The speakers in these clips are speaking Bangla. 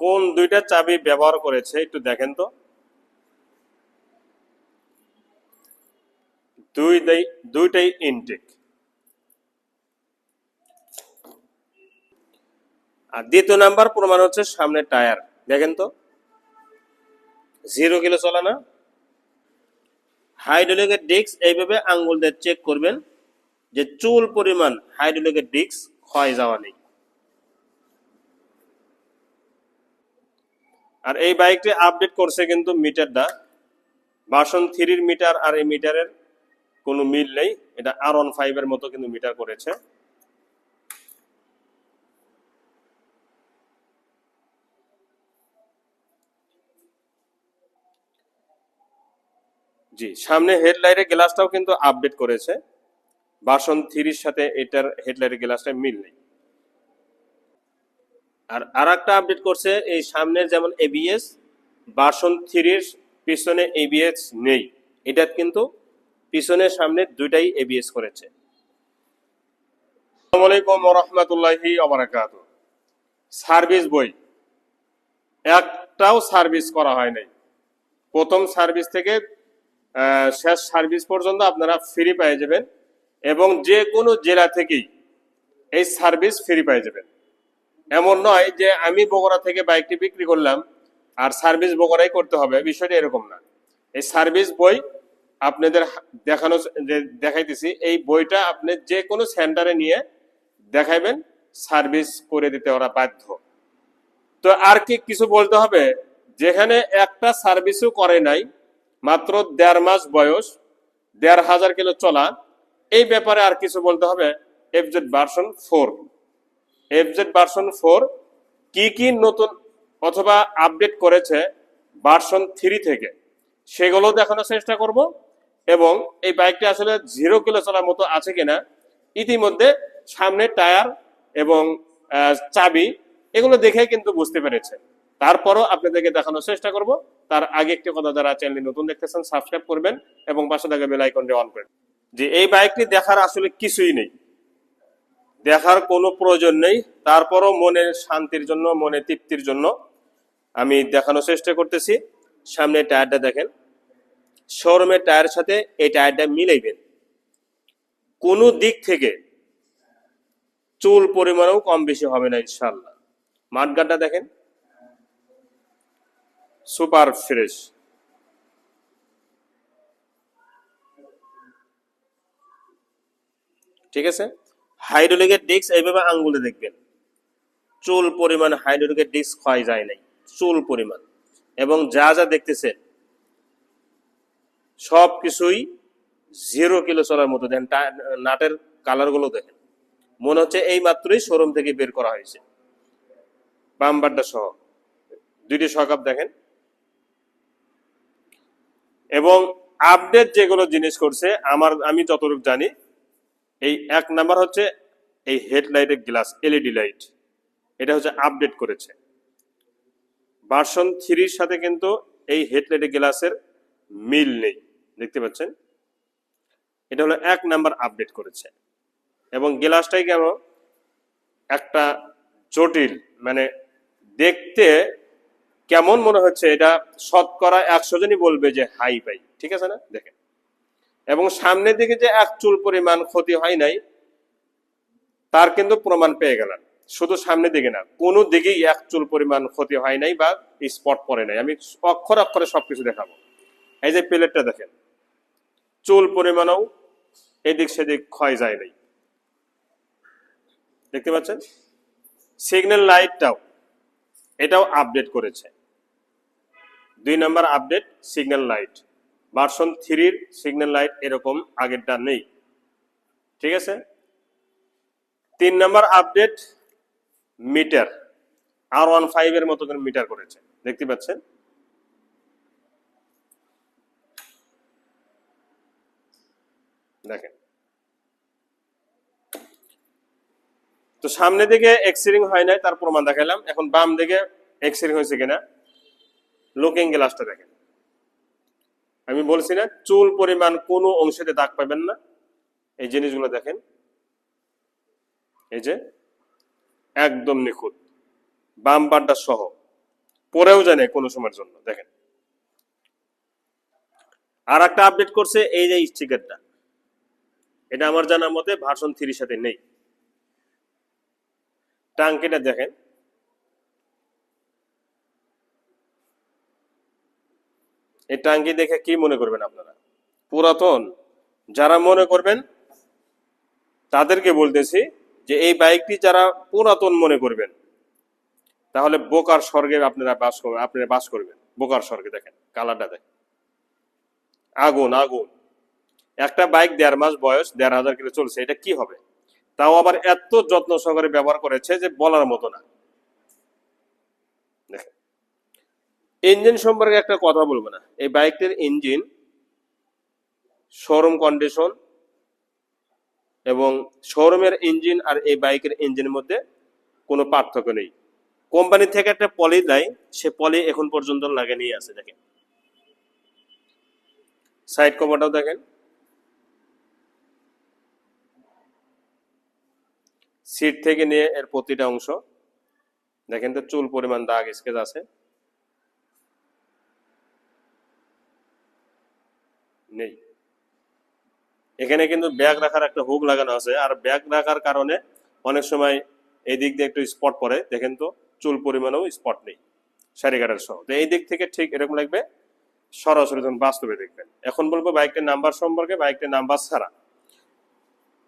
কোন দুইটা চাবি ব্যবহার করেছে, একটু দেখেন তো। দুই দুইটাই ইনটেক আর দ্বিতীয় নাম্বার প্রমাণ হচ্ছে সামনে টায়ার, দেখেন তো। জিরো কিলো চলে না। হাইড্রোলিকের ডিস্ক এইভাবে আঙ্গুল দিয়ে চেক করবেন যে চুল পরিমাণ হাইড্রোলিকের ডিস্ক ক্ষয় যাওয়া নেই। আর এই বাইকটি আপডেট করছে কিন্তু মিটারটা। ভার্সন থ্রির মিটার আর এই মিটারের কোনো মিল নেই। এটা আর ওয়ান ফাইভের মতো কিন্তু মিটার করেছে। জি, সামনে হেডলাইটের গ্লাসটাও কিন্তু আপডেট করেছে। বাসন থ্রির সাথে এটার হেডলাইটের গ্লাসটা মিল নেই। আর আর একটা আপডেট করছে, এই সামনের যেমন এবিএস ভার্সন থ্রির পিছনে এবিএস নেই। এটা কিন্তু পিছনে সামনে দুইটাই এবিএস করেছে। আসসালামু আলাইকুম রহমতুল্লাহি সার্ভিস বই। একটাও সার্ভিস করা হয় নাই। প্রথম সার্ভিস থেকে শেষ সার্ভিস পর্যন্ত আপনারা ফ্রি পেয়ে যাবেন এবং যে কোনো জেলা থেকেই এই সার্ভিস ফ্রি পেয়ে যাবেন। এমন নয় যে আমি বগুড়া থেকে বাইকটি বিক্রি করলাম আর সার্ভিস বগুড়াই করতে হবে, বিষয়টা এরকম না। এই সার্ভিস বই আপনাদের দেখানো যে দেখাইতেছি, এই বইটা আপনি যে কোনো সেন্টারে নিয়ে দেখাইবেন, সার্ভিস করে দিতে ওরা বাধ্য। তো আর কি কিছু বলতে হবে? যেখানে একটা সার্ভিসও করে নাই, মাত্র দেড় মাস বয়স, দেড় হাজার কিলো চলা, এই ব্যাপারে আর কিছু বলতে হবে? FZ version four FZ version four কি কি নতুন অথবা আপডেট করেছে ভার্সন থ্রি থেকে? সেগুলো দেখানোর চেষ্টা করব এবং এই বাইকটি আসলে জিরো কিলো চলার মতো আছে কিনা, ইতিমধ্যে সামনে টায়ার এবং চাবি এগুলো দেখে কিন্তু বুঝতে পেরেছে। তারপরও আপনাদেরকে দেখানোর চেষ্টা করব। তার আগে একটি কথা যারা চ্যানেলটি নতুন দেখতেছেন সাবস্ক্রাইব করবেন এবং পাশে থাকা বেল আইকনটি অন করবেন যে এই বাইকটি দেখার আসলে কিছুই নেই। দেখার কোনো প্রয়োজন নেই। তারপরও মনে শান্তির জন্য, মনে তৃপ্তির জন্য আমি দেখানোর চেষ্টা করতেছি। সামনে টায়ারটা দেখেন। শোরুমের টায়ারের সাথে এই টায়ারটা মিলাইবেন। কোনো দিক থেকে চুল পরিমাণেও কম বেশি হবে না ইনশাল্লাহ মাঠগাটটা দেখেন। Super fresh. ঠিক আছে? হাইড্রোলিকের ডিস্ক এইভাবে আঙ্গুলে দেখবেন। চুল পরিমাণ হাইড্রোলিকের ডিস্ক ক্ষয় যায় নাই, চুল পরিমাণ। এবং যা যা দেখতেছেন সব কিছুই জিরো কিলো চলার মতো। দেখেন নাটের কালারগুলো দেখেন। মনে হচ্ছে এই মাত্রই শোরুম থেকে বের করা হয়েছে। বাম্বারটা সহ। দুইটি সকাপ দেখেন। এবং আপডেট যেগুলো জিনিস করছে, আমার, আমি যতটুকু জানি এই এক নাম্বার হচ্ছে এই হেডলাইটের গ্লাস, এলইডি লাইট। এটা হচ্ছে আপডেট করেছে। ভার্সন থ্রির সাথে কিন্তু এই হেডলাইটের গ্লাসের মিল নেই। দেখতে পাচ্ছেন? এটা হলো এক নাম্বার আপডেট করেছে। এবং গ্লাসটাই কেন? একটা জটিল মানে দেখতে কেমন মনে হচ্ছে এটা শতকরা একশো জনই বলবে যে হাই পাই। ঠিক আছে না? দেখেন। এবং সামনের দিকে যে এক চুল পরিমাণ ক্ষতি হয় নাই, তার কিন্তু প্রমাণ পেয়ে গেলেন শুধু সামনের দিকে না, কোনো দিকেই এক চুল পরিমাণ ক্ষতি হয় নাই বা স্পট পড়ে নাই। আমি অক্ষর অক্ষরে সবকিছু দেখাবো। এই যে প্লেটটা দেখেন, চুল পরিমাণও এদিক সেদিক ক্ষয় যায় নাই। দেখতে পাচ্ছেন? সিগন্যাল লাইটটাও এটাও আপডেট করেছে। দুই নম্বর আপডেট সিগন্যাল লাইট ভার্সন থ্রির সিগন্যাল লাইট এরকম আগেরটা নেই। ঠিক আছে? তিন নাম্বার আপডেট মিটার। আর ওয়ান ফাইভ এর মতো মিটার করেছে। দেখতে পাচ্ছেন? দেখেন। তো সামনে দিকে এক্সিরিং হয় নাই, তার প্রমাণ দেখালাম এখন বাম দিকে এক্সিরিং হয়েছে কিনা? লুকিং গ্লাসটা দেখেন। আমি বলছি না, চুল পরিমাণ কোনো অংশেতে দাগ পাবেন না। এই জিনিসগুলো দেখেন। এই যে, একদম নিখুঁত। বাম পাড্ডা সহ। পরেও জানে কোনো সময়ের জন্য। দেখেন। আর একটা আপডেট করছে, এই যে স্টিকারটা এটা আমার জানার মতে ভার্সন থ্রির সাথে নেই। টাঙ্কিটা দেখেন। এই টাঙ্গি দেখে কি মনে করবেন আপনারা? পুরাতন, যারা মনে করবেন, তাদেরকে বলতেছি যে এই বাইকটি যারা পুরাতন মনে করবেন, তাহলে বোকার স্বর্গে আপনারা বাস করবেন আপনারা বাস করবেন। বোকার স্বর্গে দেখেন, কালারটা দেখেন। আগুন আগুন। একটা বাইক দেড় মাস বয়স, দেড় হাজার কিলো চলছে, এটা কি হবে? তাও আবার এত যত্ন সহকারে ব্যবহার করেছে যে বলার মতো না। দেখেন। ইঞ্জিন সম্পর্কে একটা কথা বলব না। এই বাইকটির ইঞ্জিন শোরুম কন্ডিশন এবং শোরুমের ইঞ্জিন আর এই বাইকের ইঞ্জিনের মধ্যে কোনো পার্থক্য নেই। কোম্পানি থেকে একটা পলি দেয়, সে পলি এখন পর্যন্ত লাগে নিয়ে আছে, দেখেন। সাইড কভারটাও দেখেন। সিট থেকে নিয়ে এর প্রতিটা অংশ। দেখেন তো চুল পরিমাণ দাগ স্কেচ আছে। নেই। এখানে কিন্তু ব্যাগ রাখার একটা হুক লাগানো আছে। আর ব্যাগ রাখার কারণে অনেক সময় এই দিক দিয়ে একটু স্পট পড়ে। দেখেন তো, চুল পরিমাণেও স্পট নেই। শাড়ি কাটার সহ তো এই দিক থেকে ঠিক এরকম লাগবে, সরাসরি যখন বাস্তবে দেখবেন। এখন বলব বাইকটির নাম্বার সম্পর্কে, বাইকটির নাম্বার ছাড়া।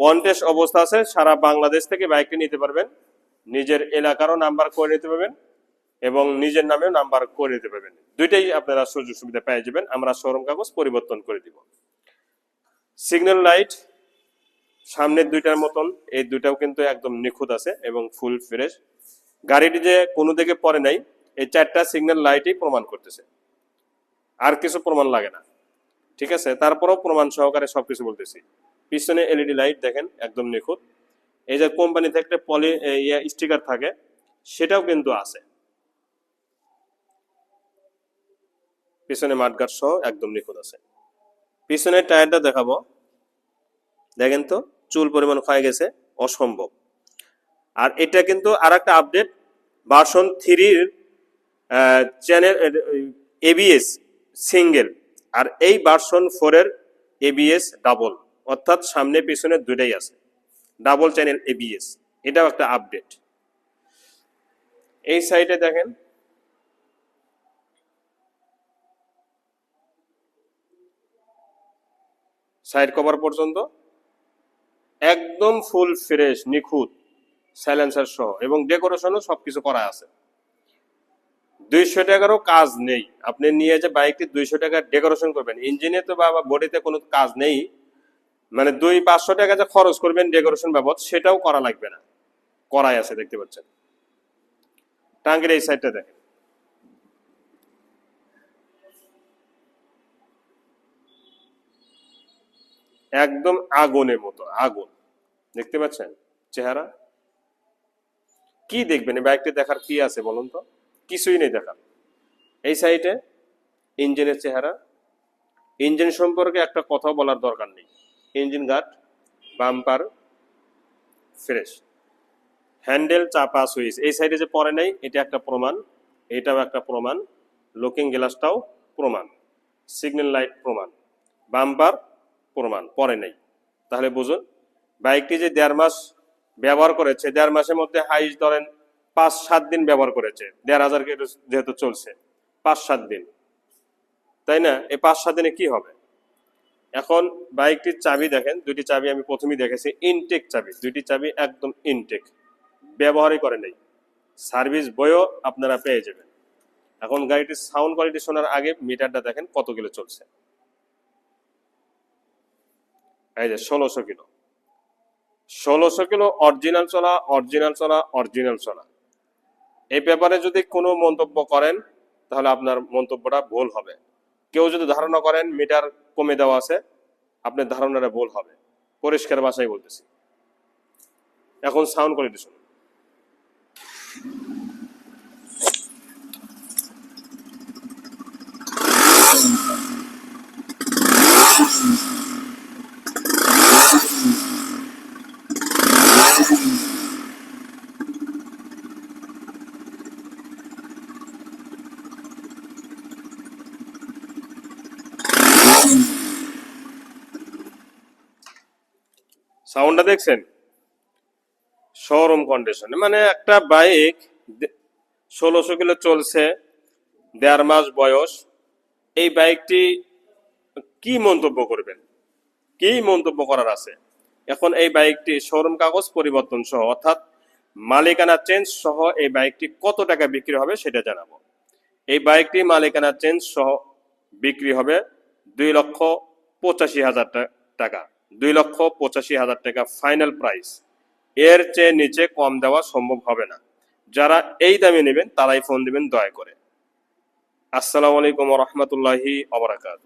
কন্টেস্ট অবস্থা আছে, সারা বাংলাদেশ থেকে বাইকটি নিতে পারবেন। নিজের এলাকারও নাম্বার করে নিতে পারবেন। এবং নিজের নামেও নাম্বার করে দিতে পারবেন। দুইটাই আপনারা সুযোগ সুবিধা পেয়ে যাবেন। আমরা শোরুম কাগজ পরিবর্তন করে দিব। সিগন্যাল লাইট সামনের দুইটার মতন, এই দুইটাও কিন্তু একদম নিখুঁত আছে এবং ফুল ফ্রেশ। গাড়িটি যে কোনো দিকে পড়ে নাই, এই চারটা সিগন্যাল লাইটই প্রমাণ করতেছে। আর কিছু প্রমাণ লাগে না। ঠিক আছে? তারপরেও প্রমাণ সহকারে সবকিছু বলতেছি। পিছনে এলইডি লাইট দেখেন, একদম নিখুঁত। এই যে কোম্পানি থেকে পলি স্টিকার থাকে, সেটাও কিন্তু আছে। পিছনে মাঠগাট সহ একদম নিখুঁত আছে। পিছনের টায়ারটা দেখাবো। দেখেন তো, চুল পরিমাণ ক্ষয়ে গেছে, অসম্ভব। আর এটা কিন্তু আর একটা আপডেট ভার্সন থ্রির চ্যানেল এবিএস সিঙ্গেল আর এই ভার্সন ফোরের এবিএস ডাবল অর্থাৎ সামনে পিছনে দুটাই আছে। ডাবল চ্যানেল এবিএস এটাও একটা আপডেট এই সাইডে দেখেন সাইড কভার পর্যন্ত। একদম ফুল ফ্রেশ, নিখুঁত সাইলেন্সার সহ এবং ডেকোরেশনও সবকিছু করা আছে। দুইশো টাকারও কাজ নেই। আপনি নিয়ে যে বাইকটি দুইশো টাকা ডেকোরেশন করবেন, ইঞ্জিনে তো বা বডিতে কোনো কাজ নেই। মানে দুই পাঁচশো টাকা যে খরচ করবেন ডেকোরেশন বাবদ, সেটাও করা লাগবে না। করাই আছে, দেখতে পাচ্ছেন। টাঙ্গের এই সাইডটা দেখেন। একদম আগুনের মতো, আগুন। দেখতে পাচ্ছেন চেহারা? কি দেখবেন? বাইকটি দেখার কি আছে বলুন তো? কিছুই নেই দেখার। এই সাইডে ইঞ্জিনের চেহারা। ইঞ্জিন সম্পর্কে একটা কথা বলার দরকার নেই। Engine guard, bumper, fresh. Handle চাপা সুইচ। এই সাইডে যে পরে নেই, এটা একটা প্রমাণ। এটাও একটা প্রমাণ। লুকিং গ্লাসটাও প্রমাণ। সিগন্যাল লাইট প্রমাণ। বাম্পার প্রমাণ, পরে নেই। তাহলে বুঝুন, বাইকটি যে দেড় মাস ব্যবহার করেছে, দেড় মাসের মধ্যে হাইস ধরেন পাঁচ, সাত দিন ব্যবহার করেছে। দেড় হাজার যেহেতু চলছে, পাঁচ, সাত দিন। তাই না? এই পাঁচ, সাত দিনে কি হবে? এখন বাইকটির চাবি দেখেন, দুইটি চাবি আমি প্রথমেই দেখেছি ইনটেক চাবি, দুইটি চাবি একদম ইনটেক ব্যবহারই করে নেই। সার্ভিস বইও আপনারা পেয়ে যাবেন। এখন গাড়িটির সাউন্ড কোয়ালিটি শোনার আগে মিটারটা দেখেন কত কিলো চলছে। এই যে ষোলোশো কিলো। ষোলোশো কিলো অরিজিনাল চলা অরিজিনাল চলা অরিজিনাল চলা এই ব্যাপারে যদি কোনো মন্তব্য করেন, তাহলে আপনার মন্তব্যটা ভুল হবে। কেউ যদি ধারণা করেন মিটার কমে দেওয়া আছে, আপনার ধারণাটা ভুল হবে। পরিষ্কার ভাষায় বলতেছি। এখন সাউন্ড কোয়ালিটি শুনুন। সাউন্ডটা দেখছেন? শোরুম কন্ডিশনে মানে একটা বাইক ষোলোশো কিলো চলছে, দেড় মাস বয়স। এই বাইকটি কি মন্তব্য করবেন? কি মন্তব্য করার আছে? এখন এই বাইকটি শোরুম কাগজ পরিবর্তন সহ, অর্থাৎ মালিকানা চেঞ্জ সহ এই বাইকটি কত টাকা বিক্রি হবে সেটা জানাব। এই বাইকটি মালিকানা চেঞ্জ সহ বিক্রি হবে দুই লক্ষ পঁচাশি হাজার টাকা। দুই লক্ষ পঁচাশি হাজার টাকা ফাইনাল প্রাইস এর চেয়ে নিচে কম দেওয়া সম্ভব হবে না। যারা এই দামে নেবেন, তারাই ফোন দিবেন, দয়া করে। আসসালামু আলাইকুম রহমতুল্লাহি অবরাকাত